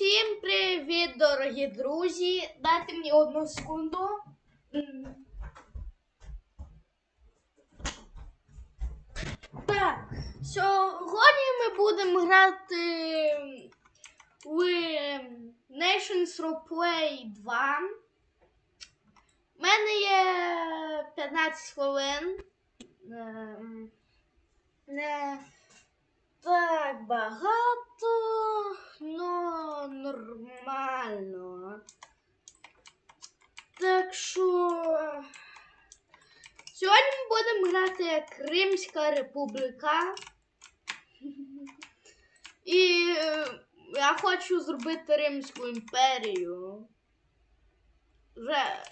Всім привіт, дорогі друзі! Дайте мені одну секунду. Так, сьогодні ми будемо грати в Nations Roleplay 2. У мене є 15 хвилин. Ем, Не так багато, но нормально. Так що сьогодні ми будемо грати Кримська Республіка. І е, я хочу зробити Римську імперію. Вже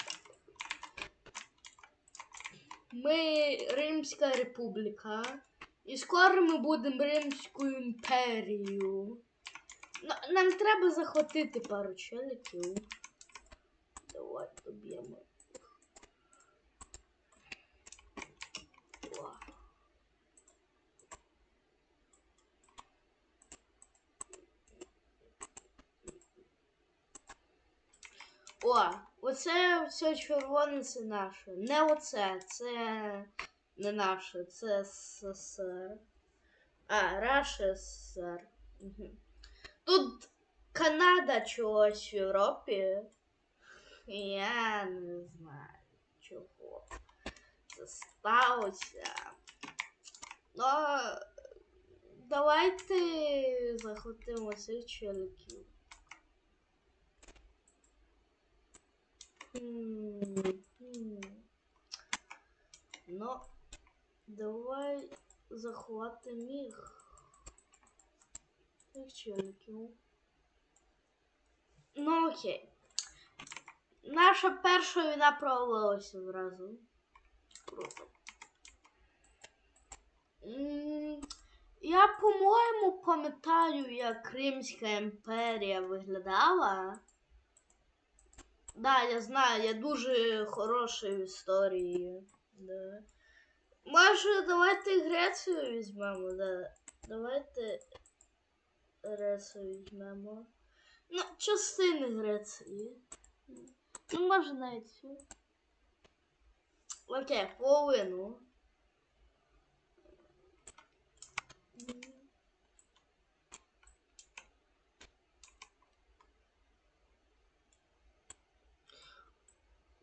ми Римська Республіка. І скоро ми будемо Римською імперією. Нам треба захватити пару челиків. Давай доб'ємо. О, оце все червоне це наше. Не оце, це не наше, це СССР. А, Раша СССР. Угу. Тут Канада чогось в Європі. Я не знаю чого це сталося. Ну, давайте захотимо цих м. Ну, давай захватимо їх. Цих. Ну окей. Наша перша війна провалилася зразу. Круто. Я, по-моєму, пам'ятаю, як Кримська імперія виглядала. Да, я знаю, я дуже хороший в історії. Да. Може, давайте Грецію візьмемо, да. Давайте Грецію візьмемо. Ну, частини Греції. Ну, може навіть всю. Окей, половину.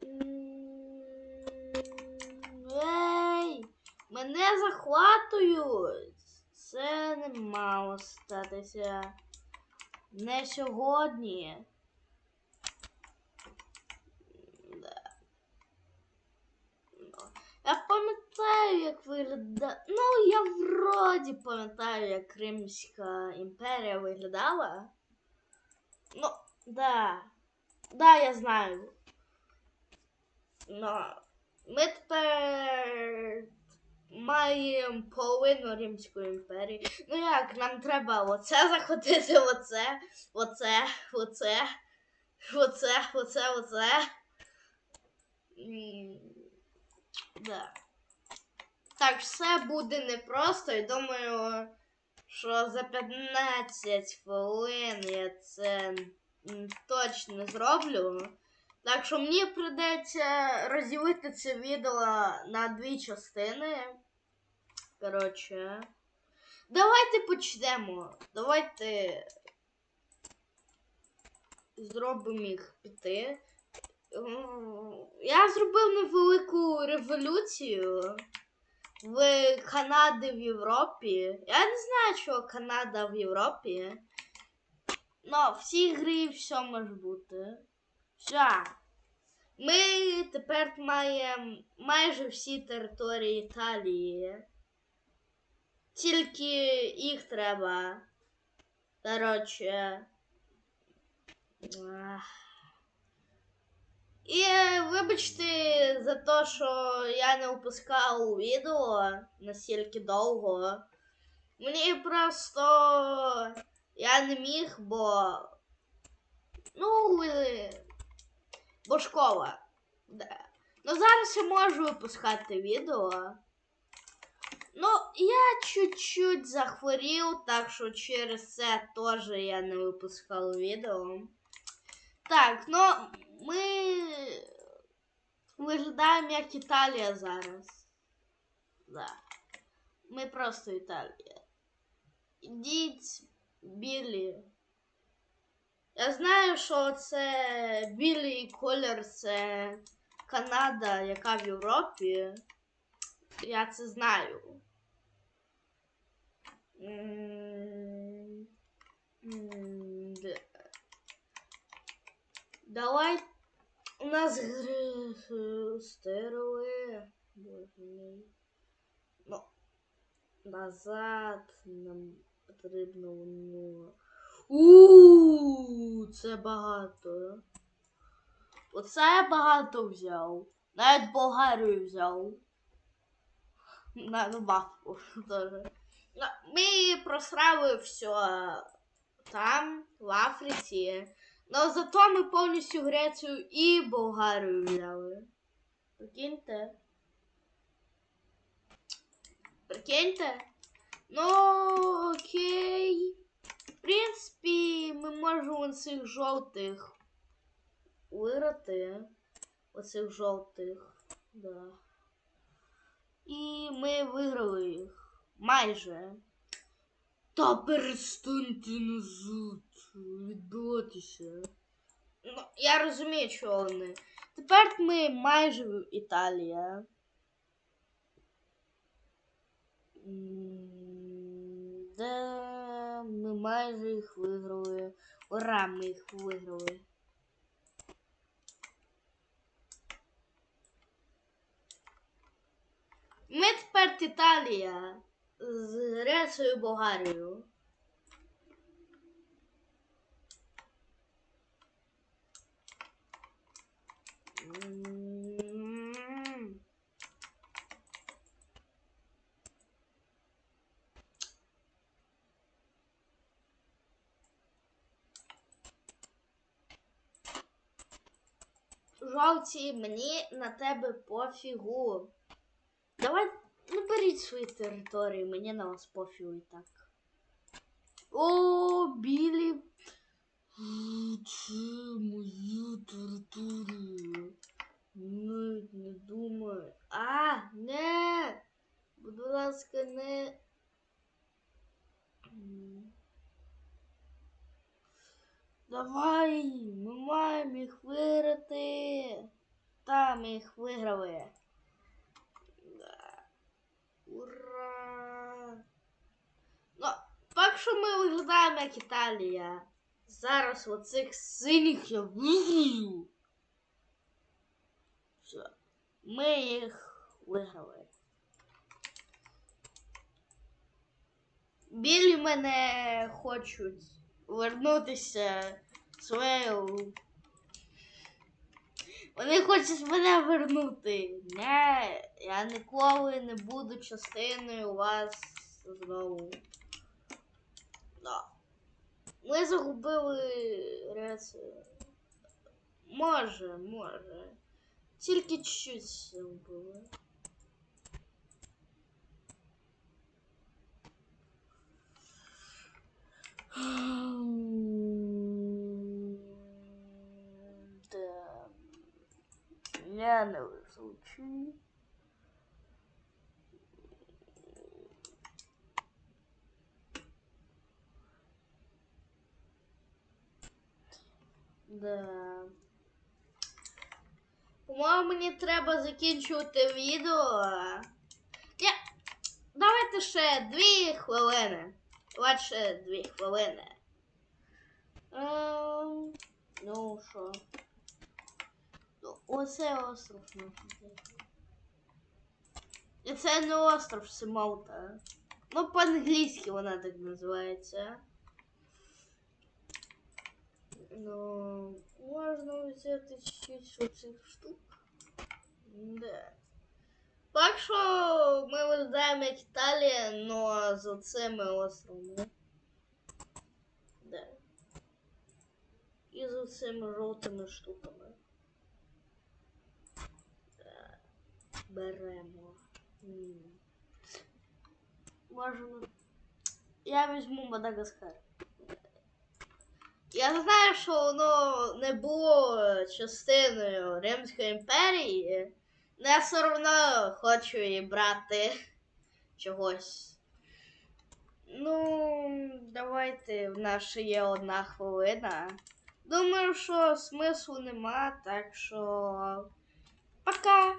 М, мене захватують. Це не мало статися. Не сьогодні. Да. Ну, Я пам'ятаю, як виглядала. Ну, я вроді пам'ятаю, як Кримська імперія виглядала. Ну, да. Да, я знаю. Ну, ми тепер маємо половину Римської імперії. Ну як, нам треба оце захватити, оце, оце, оце, оце, оце, оце. Да. Так, все буде непросто і думаю, що за 15 хвилин я це точно зроблю. Так що мені прийдеться розділити це відео на дві частини. Коротше. Давайте почнемо. Давайте зробимо їх піти. Я зробив невелику революцію в Канаді в Європі. Я не знаю, чого Канада в Європі. Но в цій грі все може бути. Все. Ми тепер маємо майже всі території Італії. Тільки їх треба. Коротше. Ах. І вибачте за те, що я не випускав відео настільки довго. Мені просто я не міг, бо. Ну, бо школа. Да. Ну зараз я можу випускати відео. Ну, я чуть-чуть захворів, так що через це теж я не випускав відео. Так, ну ми виглядаємо як Італія зараз. Да. Ми просто Італія. Ідіть, білі. Я знаю, що це білий колір це Канада, яка в Європі. Я це знаю. Давай. У нас стерли. Ну, назад нам потрібно. У, це багато. Оце я багато взяв. Навіть Болгарію взяв. На добавку теж. Ну, Ми просрали все там, в Африці. Но зато ми повністю Грецію і Болгарію взяли. Прикиньте. Прикиньте. Ну, окей. Принципі, ми можемо цих жовтих вирати. Оцих жовтих. Да. І ми виграли їх. Майже. Та перестаньте назад відбуватися. Ну, я розумію, що вони. Тепер ми майже в Італія. Да, ми майже їх виграли. Ура, ми їх виграли. Ми тепер Італія з Грецією і Болгарією. Жовті, мені на тебе пофігу. Давай, ну беріть свої території, мені на вас пофігу і так. О, білі. Це мої території. Навіть не думаю. А, не. Будь ласка, не. М. Давай, ми маємо їх виграти. Та, ми їх виграли. Ура! Ну, так що ми виглядаємо як Італія. Зараз оцих синіх я виграю. Все. Ми їх виграли. Білі мене хочуть вернутися своєю. Вони хочуть мене вернути. Не, я ніколи не буду частиною вас знову. Да. Ми загубили Грецію. Може, може. Тільки чуть-чуть загубили. Да. Не висучу. Да. По-моєму, мені треба закінчувати відео. Я... Давайте ще дві хвилини. Ще дві хвилини. Ем, ну що? Ну, Оце остров можна. І це не остров Симолта. Ну, по-англійськи вона так називається. Ну, можна взяти чуть-чуть цих штук. Да. Так що ми виглядаємо як Італія, но з цими островами. Да. І з цими жовтими штуками. Беремо. Можемо. Я візьму Мадагаскар. Я знаю, що воно не було частиною Римської імперії, але я все одно хочу її брати чогось. Ну, давайте, в нас ще є одна хвилина. Думаю, що смислу нема, так що. Пока!